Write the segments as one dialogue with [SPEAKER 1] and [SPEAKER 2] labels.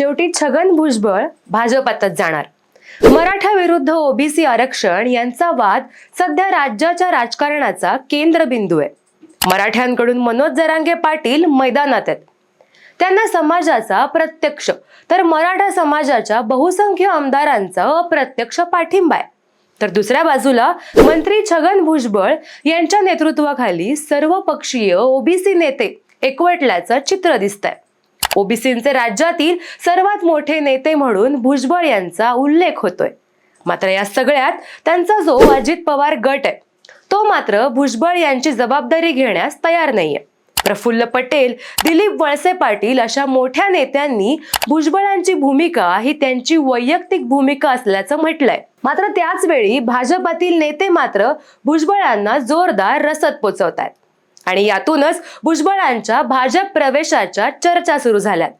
[SPEAKER 1] शेवटी छगन भुजबळ भाजपातच जाणार. मराठा विरुद्ध ओबीसी आरक्षण यांचा वाद सध्या राज्याच्या राजकारणाचा केंद्रबिंदू आहे. मराठ्यांकडून मनोज जरांगे पाटील मैदानात आहेत. त्यांना समाजाचा प्रत्यक्ष तर मराठा समाजाच्या बहुसंख्य आमदारांचा अप्रत्यक्ष पाठिंबा आहे. तर दुसऱ्या बाजूला मंत्री छगन भुजबळ यांच्या नेतृत्वाखाली सर्वपक्षीय ओबीसी नेते एकवटल्याचं चित्र दिसतंय. ओबीसींचे राज्यातील सर्वात मोठे नेते म्हणून भुजबळ यांचा उल्लेख होतोय. मात्र या सगळ्यात त्यांचा जो अजित पवार गट आहे तो मात्र भुजबळ यांची जबाबदारी घेण्यास तयार नाहीये. प्रफुल्ल पटेल दिलीप वळसे पाटील अशा मोठ्या नेत्यांनी भुजबळांची भूमिका ही त्यांची वैयक्तिक भूमिका असल्याचं म्हटलंय. मात्र त्याच वेळी भाजपातील नेते मात्र भुजबळांना जोरदार रसद पोचवतात आणि यातूनच भुजबळांच्या भाजप प्रवेशाच्या चर्चा सुरू झाल्यात.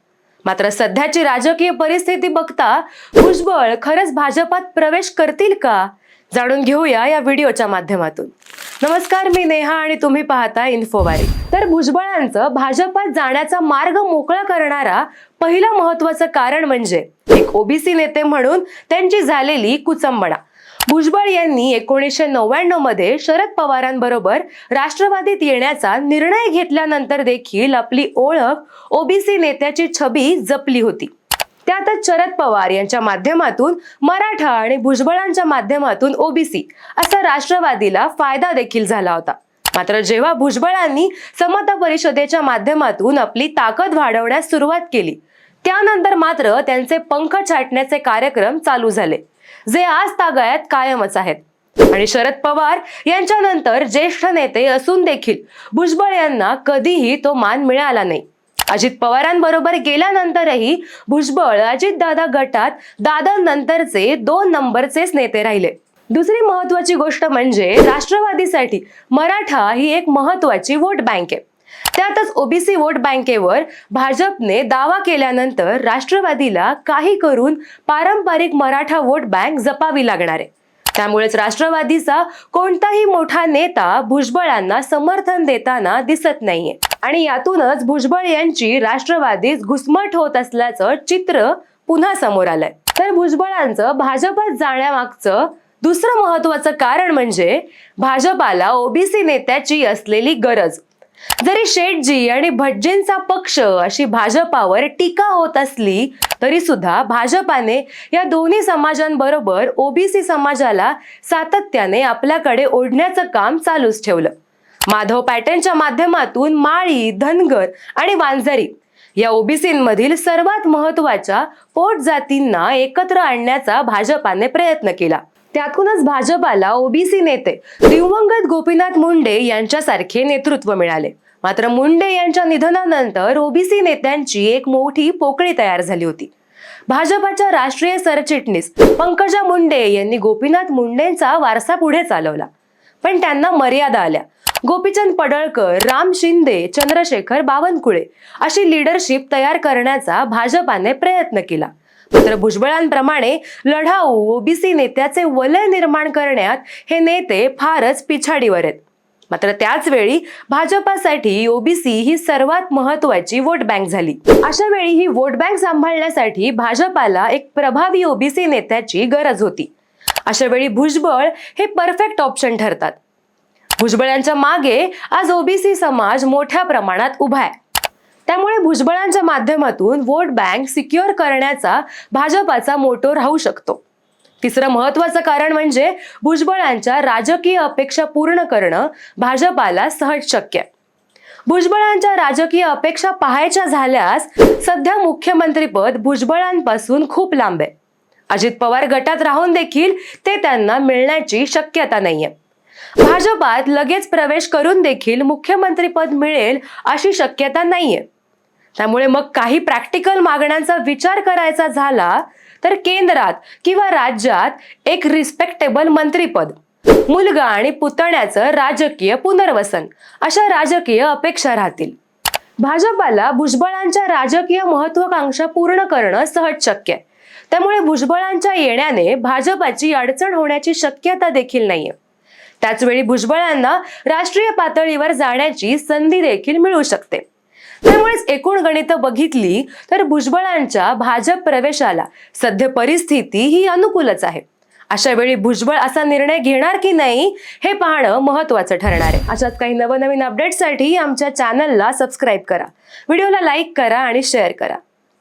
[SPEAKER 1] मात्र सध्याची राजकीय परिस्थिती बघता भुजबळ खरंच भाजपात प्रवेश करतील का? जाणून घेऊया या व्हिडिओच्या माध्यमातून. नमस्कार मी नेहा आणि तुम्ही पाहता इन्फोवारी तर भुजबळांचं भाजपात जाण्याचा मार्ग मोकळा करणारा पहिलं महत्वाचं कारण म्हणजे एक ओबीसी नेते म्हणून त्यांची झालेली कुचंबणा. भुजबळ यांनी एकोणीसशे नव्याण्णवमध्ये शरद पवारांबरोबर राष्ट्रवादीत येण्याचा निर्णय घेतल्यानंतर देखील आपली ओळख ओबीसी नेत्याची छबी जपली होती. त्यातच शरद पवार यांच्या माध्यमातून मराठा आणि भुजबळांच्या माध्यमातून ओबीसी असा राष्ट्रवादीला फायदा देखील झाला होता. मात्र जेव्हा भुजबळांनी समता परिषदेच्या माध्यमातून आपली ताकद वाढवण्यास सुरुवात केली त्यानंतर मात्र त्यांचे पंख छाटण्याचे कार्यक्रम चालू झाले. जे आज तागायत कायमच आहेत. आणि शरद पवार यांच्यानंतर ज्येष्ठ नेते असून देखील भुजबळ यांना कधीही तो मान मिळाला नाही. अजित पवारांबरोबर गेल्यानंतरही भुजबळ अजितदादा गटात दादांनंतरचे दोन नंबरचेच नेते राहिले. दुसरी महत्वाची गोष्ट म्हणजे राष्ट्रवादीसाठी मराठा ही एक महत्वाची वोट बँक आहे. त्यातच ओबीसी वोट बँकेवर भाजपने दावा केल्यानंतर राष्ट्रवादीला काही करून पारंपरिक मराठा वोट बँक जपावी लागणार आहे. त्यामुळेच राष्ट्रवादीचा कोणताही मोठा नेता भुजबळांना समर्थन देताना दिसत नाहीये. आणि यातूनच भुजबळ यांची राष्ट्रवादीत घुसमट होत असल्याचं चित्र पुन्हा समोर आलंय. तर भुजबळांचं भाजपात जाण्यामागचं दुसरं महत्वाचं कारण म्हणजे भाजपाला ओबीसी नेत्याची असलेली गरज. जरी शेटजी आणि भटजींचा पक्ष अशी भाजपावर टीका होत असली तरी सुद्धा भाजपाने या दोन्ही समाजांबरोबर ओबीसी समाजाला सातत्याने आपल्याकडे ओढण्याचं काम चालूच ठेवलं. माधव पॅटर्नच्या माध्यमातून माळी धनगर आणि वांजरी या ओबीसींमधील सर्वात महत्त्वाच्या पोट जातींना एकत्र आणण्याचा भाजपाने प्रयत्न केला. त्यातूनच भाजपाला ओबीसी नेते दिवंगत गोपीनाथ मुंडे यांच्यासारखे नेतृत्व मिळाले. मात्र मुंडे यांच्या निधनानंतर ओबीसी नेत्यांची एक मोठी पोकळी तयार झाली होती. भाजपाच्या राष्ट्रीय सरचिटणीस पंकजा मुंडे यांनी गोपीनाथ मुंडेंचा वारसा पुढे चालवला. पण त्यांना मर्यादा आल्या. गोपीचंद पडळकर राम शिंदे चंद्रशेखर बावनकुळे अशी लीडरशिप तयार करण्याचा भाजपाने प्रयत्न केला. तर भुजबळांप्रमाणे लढाऊ ओबीसी नेत्याचे वलय निर्माण करण्यात हे नेते फारच पिछाडीवर आहेत. मात्र त्याच वेळी भाजपासाठी ओबीसी ही सर्वात महत्वाची वोट बँक झाली. अशा वेळी ही वोट बँक सांभाळण्यासाठी भाजपाला एक प्रभावी ओबीसी नेत्याची गरज होती. अशा वेळी भुजबळ हे परफेक्ट ऑप्शन ठरतात. भुजबळांच्या मागे आज ओबीसी समाज मोठ्या प्रमाणात उभा आहे. त्यामुळे भुजबळांच्या माध्यमातून वोट बँक सिक्युअर करण्याचा भाजपाचा मोटो राहू शकतो. तिसरं महत्वाचं कारण म्हणजे भुजबळांच्या राजकीय अपेक्षा पूर्ण करणं भाजपाला सहज शक्य आहे. भुजबळांच्या राजकीय अपेक्षा पाहायच्या झाल्यास सध्या मुख्यमंत्रीपद भुजबळांपासून खूप लांब आहे. अजित पवार गटात राहून देखील ते त्यांना मिळण्याची शक्यता नाहीये. भाजपात लगेच प्रवेश करून देखील मुख्यमंत्रीपद मिळेल अशी शक्यता नाहीये. त्यामुळे मग काही प्रॅक्टिकल मागण्यांचा विचार करायचा झाला तर केंद्रात किंवा राज्यात एक रिस्पेक्टेबल मंत्रीपद मुलगा आणि पुतण्याचं राजकीय पुनर्वसन अशा राजकीय अपेक्षा राहतील. भाजपाला भुजबळांच्या राजकीय महत्वाकांक्षा पूर्ण करणं सहज शक्य. आहे त्यामुळे भुजबळांच्या येण्याने भाजपाची अडचण होण्याची शक्यता देखील नाहीये. त्याचवेळी भुजबळांना राष्ट्रीय पातळीवर जाण्याची संधी देखील मिळू शकते. त्यामुळेच एकूण गणितं बघितली तर भुजबळांच्या भाजप प्रवेशाला सध्या परिस्थिती ही अनुकूलच आहे. अशा वेळी भुजबळ असा निर्णय घेणार की नाही हे पाहणं महत्वाचं ठरणार आहे. अशाच काही नवनवीन अपडेटसाठी आमच्या चॅनलला सबस्क्राईब करा. व्हिडिओला लाईक करा आणि शेअर करा.